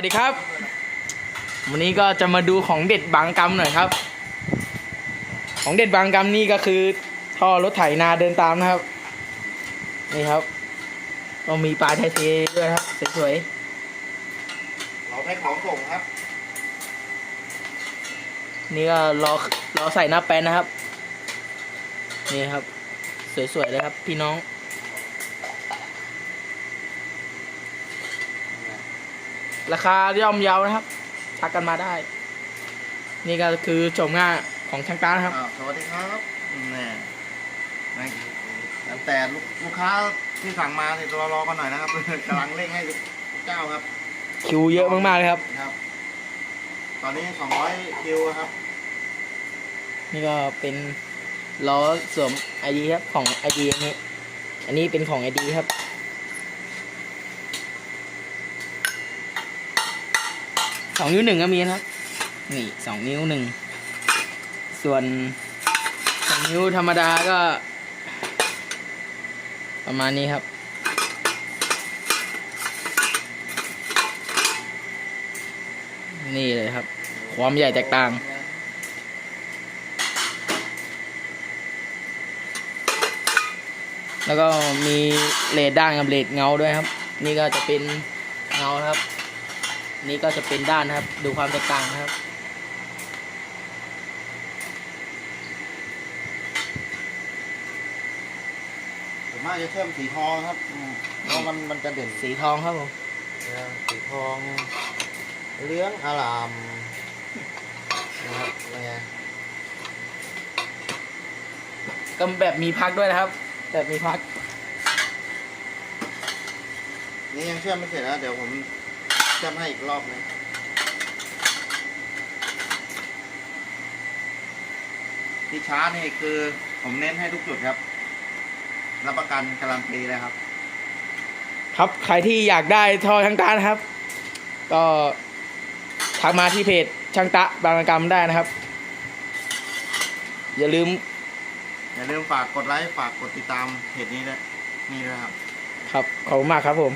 วัสดีครับ วันนี้ก็จะมาดูของเด็ดบางกำหน่อยครับ ของเด็ดบางกำนี่ก็คือท่อรถไถนาเดินตามนะครับ นี่ครับก็มีปลาไทยเทด้วยครับสวยเราใช้ของส่งครับๆนี่ก็รอรอใส่หน้าแปนนะครับ นี่ครับ สวยๆเลยครับพี่น้อง ราคาย่อมเยานะครับ ทักกันมาได้ นี่ก็คือโฉมหน้าของช่างตานะครับอ่าสวัสดีครับแน่นะแต่ลูกลูกค้าที่สั่งมาเนี่ยรอรอกันหน่อยนะครับ กำลังเร่งให้ทุกเจ้าครับ คิวเยอะมากๆเลยครับ ครับ ตอนนี้200คิวครับ นี่ก็เป็นล้อสวมไอดีครับของไอดีอันนี้ อันนี้เป็นของไอดีครับ สองนิ้วหนึ่งก็มีนะครับ นี่สองนิ้วหนึ่ง ส่วนสองนิ้วธรรมดาก็ ประมาณนี้ครับ นี่เลยครับ ความใหญ่แตกต่างแล้วก็มีเลดด้านกับเลดเงาด้วยครับ นี่ก็จะเป็นเงาครับ นี่ก็จะเป็นด้านนะครับ ดูความแตกต่างนะครับผมว่าจะเชื่อมสีทองครับอืมเพราะมันมันจะเด่นสีสีทองครับผมสีทองเหลื้องอารามนะครับเป็นไงก็แบบมีพักด้วยนะครับ แบบมีพัก นี่ยังเชื่อมไม่เสร็จนะเดี๋ยวผม เชื่อมให้อีกรอบหนึงที่ช้านี่คือผมเน้นให้ทุกจุดครับ รับประกันการันตีเลยครับ ครับใครที่อยากได้ท่อช่างตานะครับ ก็ทักมาที่เพจช่างตะบางระกรรมได้นะครับ อย่าลืม อย่าลืมฝากกดไลค์ฝากกดติดตามเพจนี้ด้วยนี่ด้วยครับ ครับขอบคุณมากครับผม